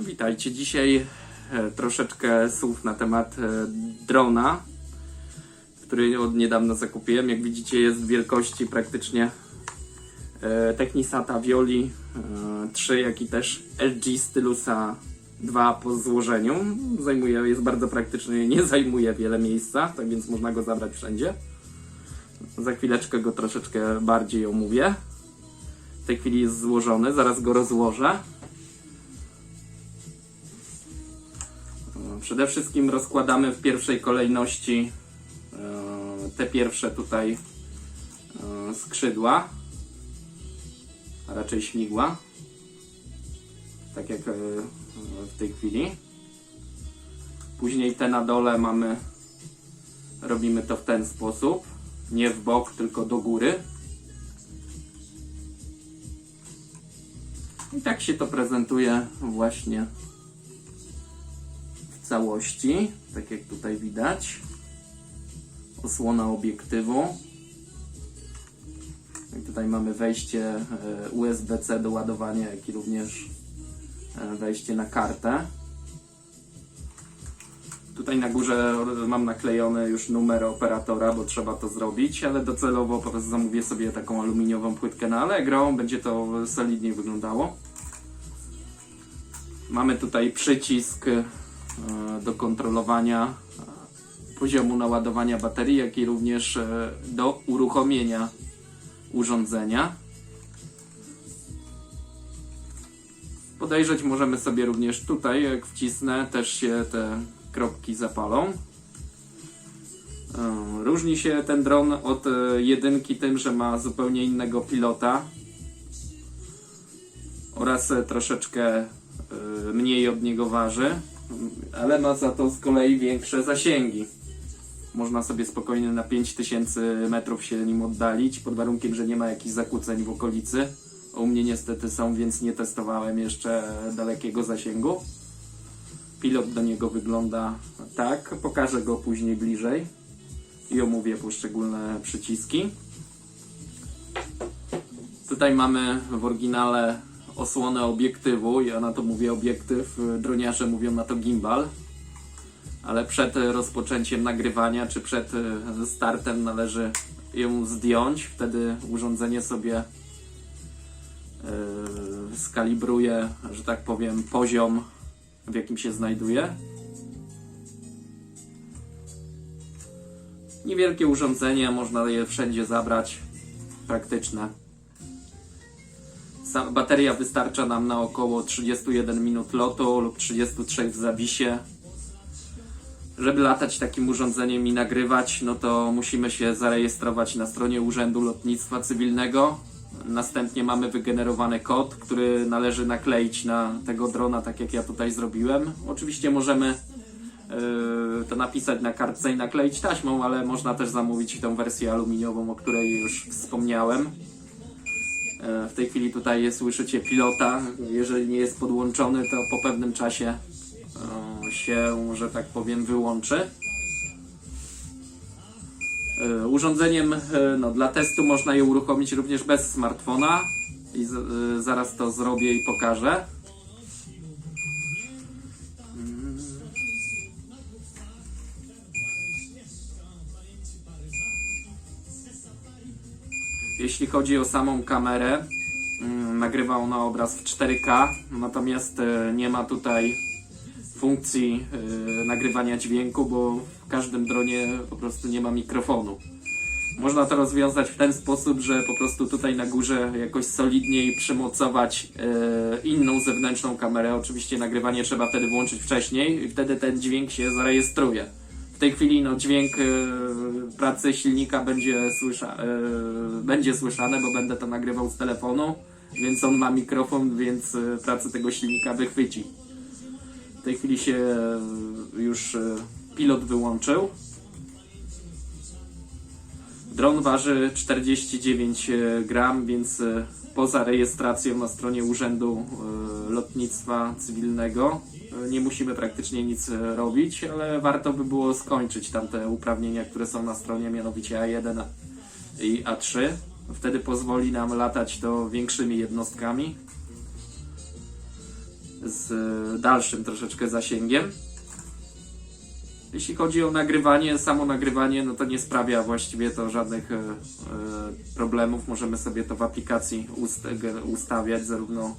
Witajcie. Dzisiaj e, troszeczkę słów na temat e, drona, który od niedawna zakupiłem. Jak widzicie jest wielkości praktycznie e, Technisata Violi e, 3, jak i też LG Stylusa 2 po złożeniu. Zajmuje, jest bardzo praktyczny, nie zajmuje wiele miejsca, tak więc można go zabrać wszędzie. Za chwileczkę go troszeczkę bardziej omówię. W tej chwili jest złożony, zaraz go rozłożę. Przede wszystkim rozkładamy w pierwszej kolejności e, te pierwsze tutaj e, skrzydła, a raczej śmigła, tak jak e, w tej chwili. Później te na dole mamy, robimy to w ten sposób, nie w bok, tylko do góry. I tak się to prezentuje właśnie całości, tak jak tutaj widać. Osłona obiektywu. I tutaj mamy wejście e, USB-C do ładowania, jak i również e, wejście na kartę. Tutaj na górze mam naklejony już numer operatora, bo trzeba to zrobić, ale docelowo po prostu zamówię sobie taką aluminiową płytkę na Allegro, będzie to solidniej wyglądało. Mamy tutaj przycisk e, do kontrolowania e, poziomu naładowania baterii, jak i również e, do uruchomienia urządzenia. Podejrzeć możemy sobie również tutaj, jak wcisnę, też się te kropki zapalą. E, Różni się ten dron od e, jedynki tym, że ma zupełnie innego pilota oraz e, troszeczkę e, mniej od niego waży, ale ma za to z kolei większe zasięgi. Można sobie spokojnie na 5000 metrów się nim oddalić, pod warunkiem, że nie ma jakichś zakłóceń w okolicy. U mnie niestety są, więc nie testowałem jeszcze dalekiego zasięgu. Pilot do niego wygląda tak. Pokażę go później bliżej i omówię poszczególne przyciski. Tutaj mamy w oryginale osłonę obiektywu. Ja na to mówię obiektyw, droniarze mówią na to gimbal. Ale przed rozpoczęciem nagrywania czy przed e, startem należy ją zdjąć. Wtedy urządzenie sobie skalibruje, że tak powiem, poziom, w jakim się znajduje. Niewielkie urządzenie, można je wszędzie zabrać. Praktyczne. Bateria wystarcza nam na około 31 minut lotu lub 33 w zawisie. Żeby latać takim urządzeniem i nagrywać, no to musimy się zarejestrować na stronie Urzędu Lotnictwa Cywilnego. Następnie mamy wygenerowany kod, który należy nakleić na tego drona, tak jak ja tutaj zrobiłem. Oczywiście możemy yy, to napisać na kartce i nakleić taśmą, ale można też zamówić tą wersję aluminiową, o której już wspomniałem. E, W tej chwili tutaj słyszycie pilota. Jeżeli nie jest podłączony, to po pewnym czasie e, się, że tak powiem, wyłączy. E, Urządzeniem no, dla testu można je uruchomić również bez smartfona. I zaraz to zrobię i pokażę. Jeśli chodzi o samą kamerę, mm, nagrywa ona obraz w 4K, natomiast e, nie ma tutaj funkcji e, nagrywania dźwięku, bo w każdym dronie po prostu nie ma mikrofonu. Można to rozwiązać w ten sposób, że po prostu tutaj na górze jakoś solidniej przymocować e, inną zewnętrzną kamerę. Oczywiście nagrywanie trzeba wtedy włączyć wcześniej i wtedy ten dźwięk się zarejestruje. W tej chwili no, dźwięk e, pracy silnika będzie, słysza, e, będzie słyszany, bo będę to nagrywał z telefonu, więc on ma mikrofon, więc e, pracę tego silnika wychwyci. W tej chwili się e, już e, pilot wyłączył. Dron waży 49 gram, więc e, poza rejestracją na stronie Urzędu e, Lotnictwa Cywilnego e, nie musimy praktycznie nic e, robić, ale warto by było skończyć tamte uprawnienia, które są na stronie, mianowicie A1 i A3. Wtedy pozwoli nam latać to większymi jednostkami. z dalszym troszeczkę zasięgiem. Jeśli chodzi o nagrywanie, samo nagrywanie, no to nie sprawia właściwie to żadnych e, e, problemów. Możemy sobie to w aplikacji ustawiać zarówno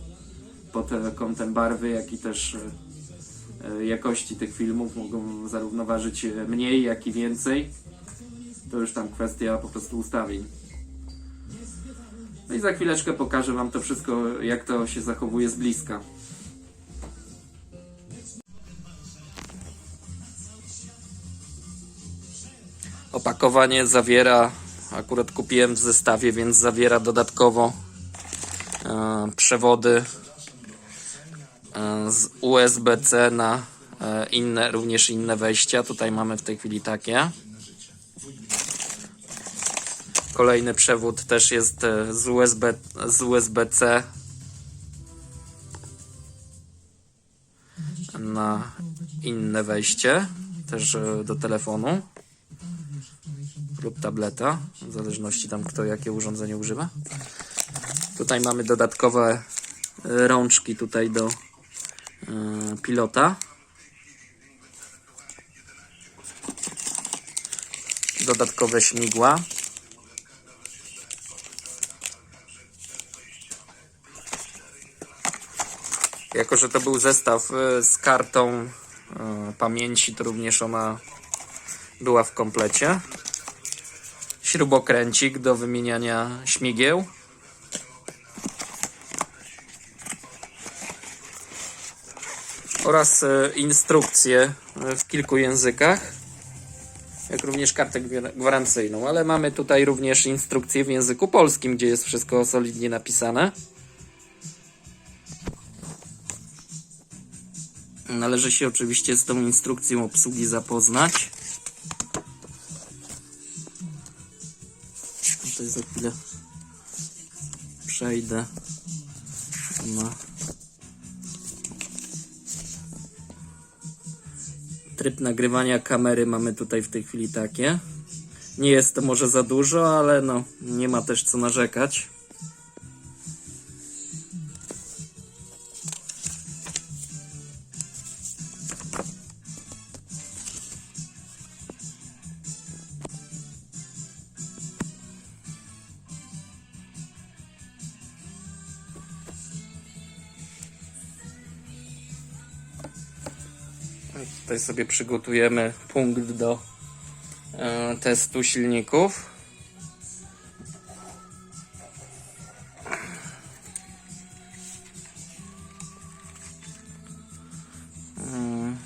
pod e, kątem barwy, jak i też jakości tych filmów. Mogą zarówno ważyć mniej, jak i więcej. To już tam kwestia po prostu ustawień. No i za chwileczkę pokażę Wam to wszystko, jak to się zachowuje z bliska. Opakowanie zawiera, akurat kupiłem w zestawie, więc zawiera dodatkowo e, przewody e, z USB-C na e, inne, również inne wejścia. Tutaj mamy w tej chwili takie. Kolejny przewód też jest z USB, z USB-C na inne wejście, też do telefonu lub tableta, w zależności tam kto jakie urządzenie używa. Tutaj mamy dodatkowe e, rączki tutaj do e, pilota. Dodatkowe śmigła. Jako, że to był zestaw e, z kartą pamięci, to również ona była w komplecie. Śrubokręcik do wymieniania śmigieł. Oraz e, instrukcje e, w kilku językach. Jak również kartę gwa- gwarancyjną, ale mamy tutaj również instrukcje w języku polskim, gdzie jest wszystko solidnie napisane. Należy się oczywiście z tą instrukcją obsługi zapoznać. Tutaj za chwilę przejdę na tryb nagrywania kamery mamy tutaj w tej chwili takie. Nie jest to może za dużo, ale no nie ma też co narzekać. Tutaj sobie przygotujemy punkt do e, testu silników. Mm.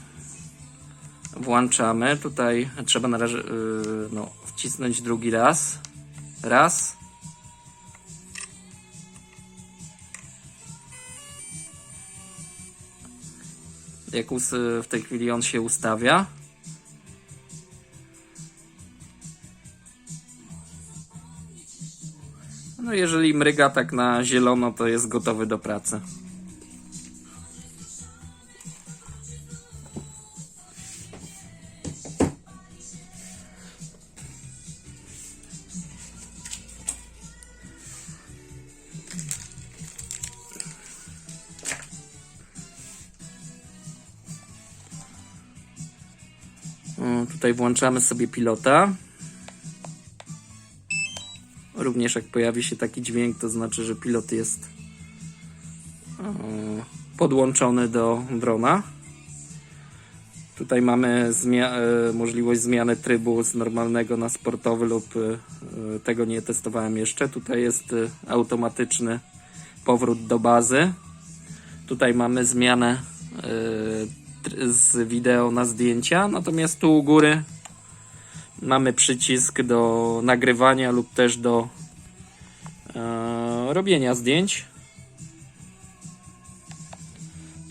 Włączamy. Tutaj trzeba na razie yy, no, wcisnąć drugi raz. Raz. Jak us- w tej chwili on się ustawia. No jeżeli mryga tak na zielono, to jest gotowy do pracy. Tutaj włączamy sobie pilota. Również jak pojawi się taki dźwięk, to znaczy, że pilot jest o, podłączony do drona. Tutaj mamy zmia- e, możliwość zmiany trybu z normalnego na sportowy lub e, tego nie testowałem jeszcze. Tutaj jest e, automatyczny powrót do bazy. Tutaj mamy zmianę e, z wideo na zdjęcia, natomiast tu u góry mamy przycisk do nagrywania lub też do e, robienia zdjęć.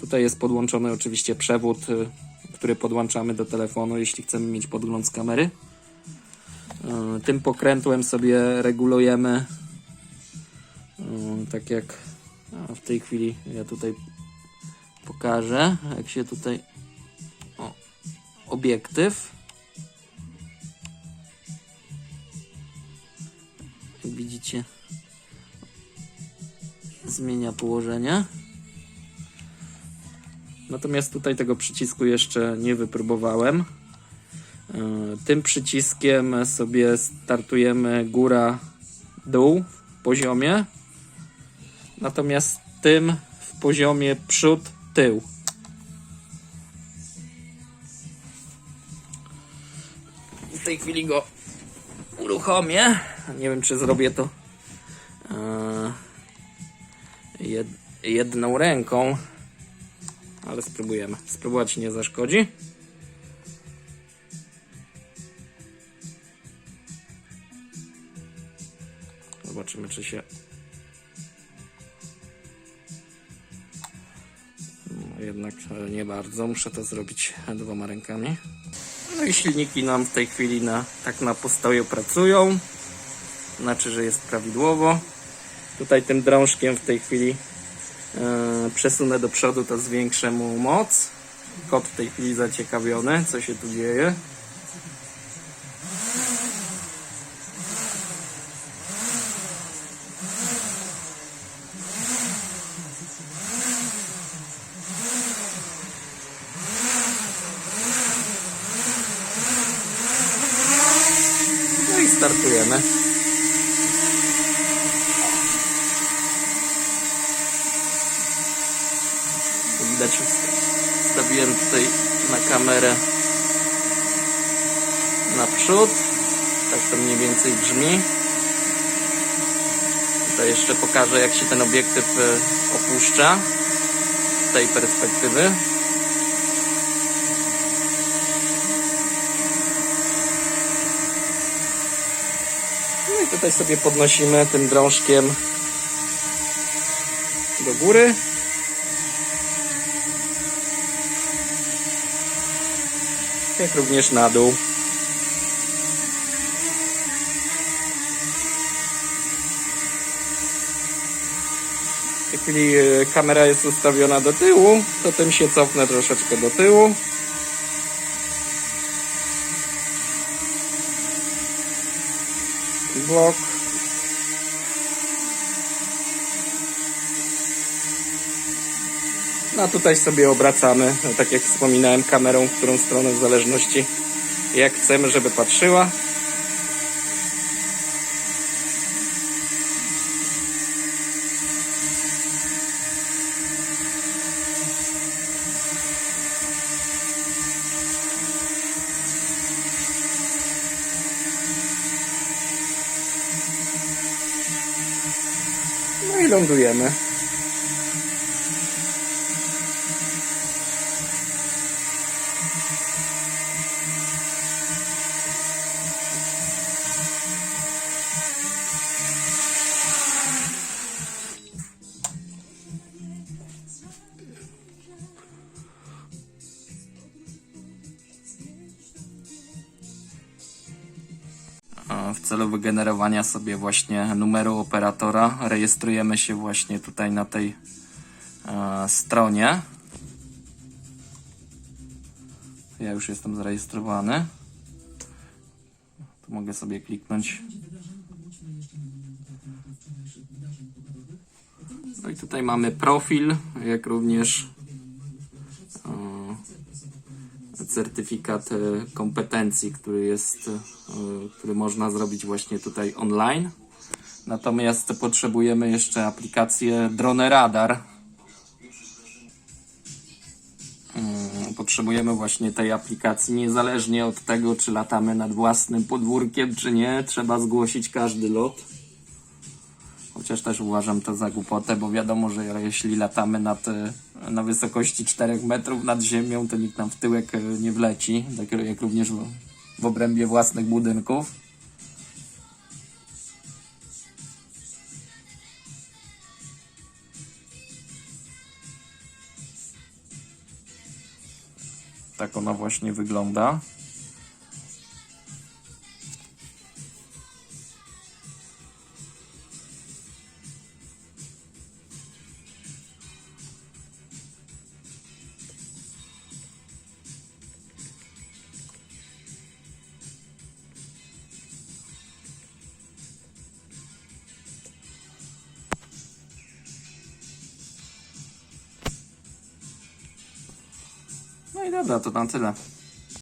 Tutaj jest podłączony oczywiście przewód, y, który podłączamy do telefonu, jeśli chcemy mieć podgląd z kamery. E, Tym pokrętłem sobie regulujemy, e, tak jak w tej chwili ja tutaj pokażę, jak się tutaj o, obiektyw. Jak widzicie, zmienia położenie. Natomiast tutaj tego przycisku jeszcze nie wypróbowałem. E, Tym przyciskiem sobie startujemy góra, dół w poziomie. Natomiast tym w poziomie przód, tył. W tej chwili go uruchomię. Nie wiem, czy zrobię to e, jed, jedną ręką, ale spróbujemy. Spróbować nie zaszkodzi. Zobaczymy, czy się. Jednak nie bardzo. Muszę to zrobić dwoma rękami. No i silniki nam w tej chwili na, tak na postoju pracują. Znaczy, że jest prawidłowo. Tutaj tym drążkiem w tej chwili e, przesunę do przodu, to zwiększę mu moc. Kot w tej chwili zaciekawiony, co się tu dzieje. Startujemy. Widać, wstawiłem tutaj na kamerę naprzód. Tak to mniej więcej brzmi. Tutaj jeszcze pokażę, jak się ten obiektyw e, opuszcza z tej perspektywy. Tutaj sobie podnosimy tym drążkiem do góry. Jak również na dół. W tej chwili e, kamera jest ustawiona do tyłu, to tym się cofnę troszeczkę do tyłu. Blok. No a tutaj sobie obracamy, tak jak wspominałem, kamerą, w którą stronę w zależności jak chcemy, żeby patrzyła. No i lądujemy. A celu wygenerowania sobie właśnie numeru operatora rejestrujemy się właśnie tutaj na tej e, stronie. Ja już jestem zarejestrowany. Tu mogę sobie kliknąć. No i tutaj mamy profil, jak również certyfikat e, kompetencji, który jest, e, który można zrobić właśnie tutaj online. Natomiast potrzebujemy jeszcze aplikację Drone Radar. Potrzebujemy właśnie tej aplikacji, niezależnie od tego, czy latamy nad własnym podwórkiem, czy nie. Trzeba zgłosić każdy lot. Chociaż też uważam to za głupotę, bo wiadomo, że jeśli latamy nad, e, na wysokości 4 metrów nad ziemią, to nikt nam w tyłek e, nie wleci, tak jak również w, obrębie własnych budynków. Tak ona właśnie wygląda. Dobra, to na tyle.